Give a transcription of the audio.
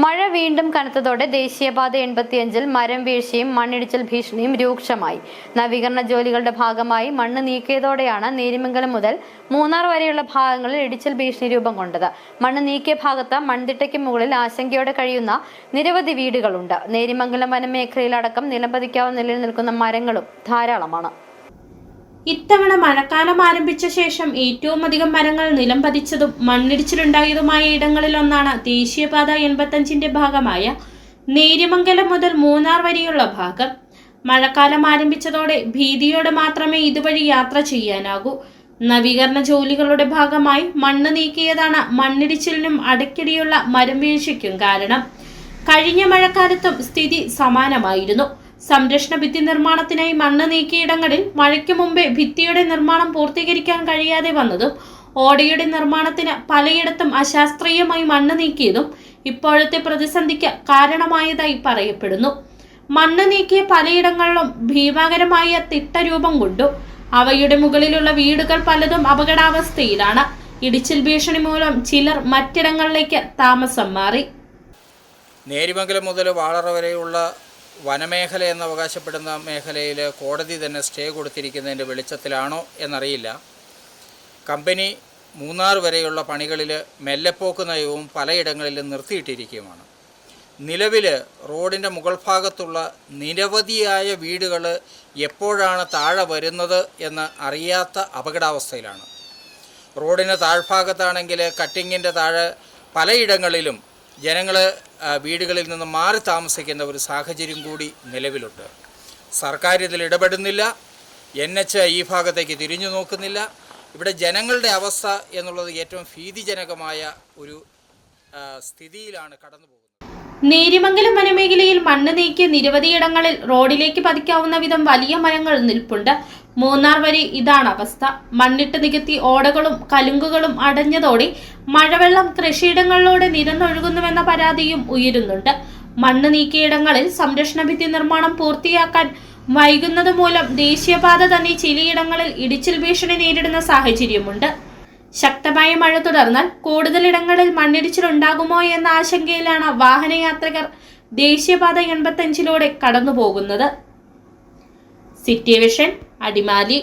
മഴ വീണ്ടും കനത്തതോടെ ദേശീയപാത എൺപത്തിയഞ്ചിൽ മരം വീഴ്ചയും മണ്ണിടിച്ചിൽ ഭീഷണിയും രൂക്ഷമായി. നവീകരണ ജോലികളുടെ ഭാഗമായി മണ്ണ് നീക്കിയതോടെയാണ് നേരിമംഗലം മുതൽ മൂന്നാർ വരെയുള്ള ഭാഗങ്ങളിൽ ഇടിച്ചിൽ ഭീഷണി രൂപം കൊണ്ടത്. മണ്ണ് നീക്കിയ ഭാഗത്ത് മൺതിട്ടയ്ക്ക് മുകളിൽ ആശങ്കയോടെ കഴിയുന്ന നിരവധി വീടുകളുണ്ട്. നേരിമംഗലം വനമേഖലയിലടക്കം നിലംപതിക്കാവുന്ന നിലയിൽ നിൽക്കുന്ന മരങ്ങളും ധാരാളമാണ്. ഇത്തവണ മഴക്കാലം ആരംഭിച്ച ശേഷം ഏറ്റവും അധികം മരങ്ങൾ നിലം പതിച്ചതും മണ്ണിടിച്ചിലുണ്ടായതുമായ ഇടങ്ങളിലൊന്നാണ് ദേശീയപാത എൺപത്തഞ്ചിന്റെ ഭാഗമായ നേര്യമംഗലം മുതൽ മൂന്നാർ വരെയുള്ള ഭാഗം. മഴക്കാലം ആരംഭിച്ചതോടെ ഭീതിയോടെ മാത്രമേ ഇതുവഴി യാത്ര ചെയ്യാനാകൂ. നവീകരണ ജോലികളുടെ ഭാഗമായി മണ്ണ് നീക്കിയതാണ് മണ്ണിടിച്ചിലിനും അടയ്ക്കിടെയുള്ള മരം വീഴ്ചയ്ക്കും കാരണം. കഴിഞ്ഞ മഴക്കാലത്തും സ്ഥിതി സമാനമായിരുന്നു. സംരക്ഷണ ഭിത്തി നിർമ്മാണത്തിനായി മണ്ണ് നീക്കിയിടങ്ങളിൽ മഴയ്ക്ക് മുമ്പേ ഭിത്തിയുടെ നിർമ്മാണം പൂർത്തീകരിക്കാൻ കഴിയാതെ വന്നതും ഓടയുടെ നിർമ്മാണത്തിന് പലയിടത്തും അശാസ്ത്രീയമായി മണ്ണ് നീക്കിയതും ഇപ്പോഴത്തെ പ്രതിസന്ധിക്ക് കാരണമായതായി പറയപ്പെടുന്നു. മണ്ണ് നീക്കിയ പലയിടങ്ങളിലും ഭീമാകരമായ തിട്ടരൂപം കൊണ്ടു അവയുടെ മുകളിലുള്ള വീടുകൾ പലതും അപകടാവസ്ഥയിലാണ്. ഇടിച്ചിൽ ഭീഷണി മൂലം ചിലർ മറ്റിടങ്ങളിലേക്ക് താമസം മാറി. നേരിമംഗലം മുതൽ വാളറ വരെയുള്ള വനമേഖല എന്ന് അവകാശപ്പെടുന്ന മേഖലയിൽ കോടതി തന്നെ സ്റ്റേ കൊടുത്തിരിക്കുന്നതിന്റെ വെളിച്ചത്തിലാണോ എന്നറിയില്ല. കമ്പനി മൂന്നാർ വരെയുള്ള പണികളിൽ മെല്ലെപ്പോക്ക് നയവും പലയിടങ്ങളിൽ നിർത്തിയിട്ടിരിക്കുകയുമാണ്. നിലവിൽ റോഡിന്റെ മുകൾ ഭാഗത്തുള്ള നിരവധിയായ വീടുകൾ എപ്പോഴാണ് താഴെ വരുന്നത് എന്ന് അറിയാത്ത അപകടാവസ്ഥയിലാണ്. റോഡിന് താഴ്ഭാഗത്താണെങ്കിൽ കട്ടിങ്ങിന്റെ താഴെ പലയിടങ്ങളിലും ജനങ്ങൾ വീടുകളിൽ നിന്ന് മാറി താമസിക്കുന്ന ഒരു സാഹചര്യം കൂടി നിലവിലുണ്ട്. സർക്കാർ ഇതിൽ ഇടപെടുന്നില്ല. എൻ എച്ച് ഈ ഭാഗത്തേക്ക് തിരിഞ്ഞു നോക്കുന്നില്ല. ഇവിടെ ജനങ്ങളുടെ അവസ്ഥ എന്നുള്ളത് ഏറ്റവും ഭീതിജനകമായ ഒരു സ്ഥിതിയിലാണ് കടന്നു പോകുന്നത് നേരിമംഗലം വനമേഖലയിൽ മണ്ണ് നീക്കിയ നിരവധിയിടങ്ങളിൽ റോഡിലേക്ക് പതിക്കാവുന്ന വിധം വലിയ മരങ്ങൾ നിൽപ്പുണ്ട്. മൂന്നാർ വരെ ഇതാണ് അവസ്ഥ. മണ്ണിട്ട് നികത്തി ഓടകളും കലുങ്കുകളും അടഞ്ഞതോടെ മഴവെള്ളം കൃഷിയിടങ്ങളിലൂടെ നിരന്നൊഴുകുന്നുവെന്ന പരാതിയും ഉയരുന്നുണ്ട്. മണ്ണ് നീക്കിയിടങ്ങളിൽ സംരക്ഷണ ഭിത്തി നിർമ്മാണം പൂർത്തിയാക്കാൻ വൈകുന്നത് മൂലം ദേശീയപാത തന്നെ ചിലയിടങ്ങളിൽ ഇടിച്ചിൽ ഭീഷണി നേരിടുന്ന സാഹചര്യമുണ്ട്. ശക്തമായ മഴ തുടർന്നാൽ കൂടുതലിടങ്ങളിൽ മണ്ണിടിച്ചിലുണ്ടാകുമോ എന്ന ആശങ്കയിലാണ് വാഹനയാത്രികർ ദേശീയപാത എൺപത്തഞ്ചിലൂടെ കടന്നുപോകുന്നത്. City vision Adimali.